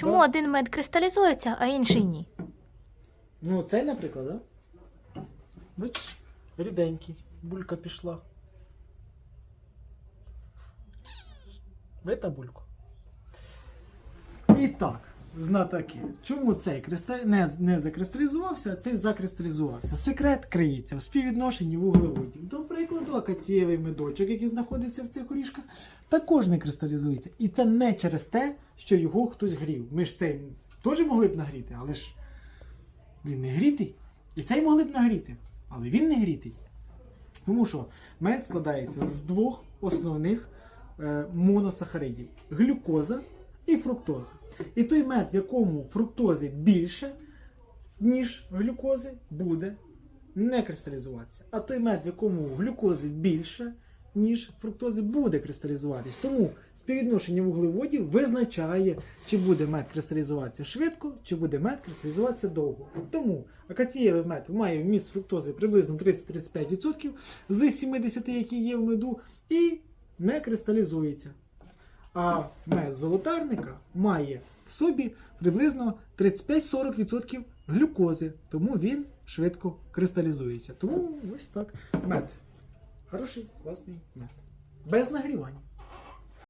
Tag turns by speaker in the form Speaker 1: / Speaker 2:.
Speaker 1: Чому
Speaker 2: Да.
Speaker 1: один мед кристалізується, а інший ні?
Speaker 2: Ну, цей, наприклад, да? Бачиш, ріденький, булька пішла. Видно бульку? І так, знатоки. Чому цей кристаль не, не закристалізувався, а цей закристалізувався? Секрет криється в співвідношенні вуглеводів. До прикладу, акацієвий медочок, який знаходиться в цих горішках, також не кристалізується. І це не через те, що його хтось грів. Ми ж цей теж могли б нагріти, але ж він не грітий. І цей могли б нагріти, але він не грітий. Тому що мед складається з двох основних е, моносахаридів: глюкоза і фруктоза. І той мед, в якому фруктози більше, ніж глюкози, буде не кристалізуватися. А той мед, в якому глюкози більше, ніж фруктози, буде кристалізуватись. Тому співвідношення вуглеводів визначає, чи буде мед кристалізуватися швидко, чи буде мед кристалізуватися довго. Тому акацієвий мед має вміст фруктози приблизно 30-35% з 70, які є в меду, і не кристалізується. А мед золотарника має в собі приблизно 35-40% глюкози, тому він швидко кристалізується. Тому ось так. Мед. Хороший, класний мед. Без нагрівання.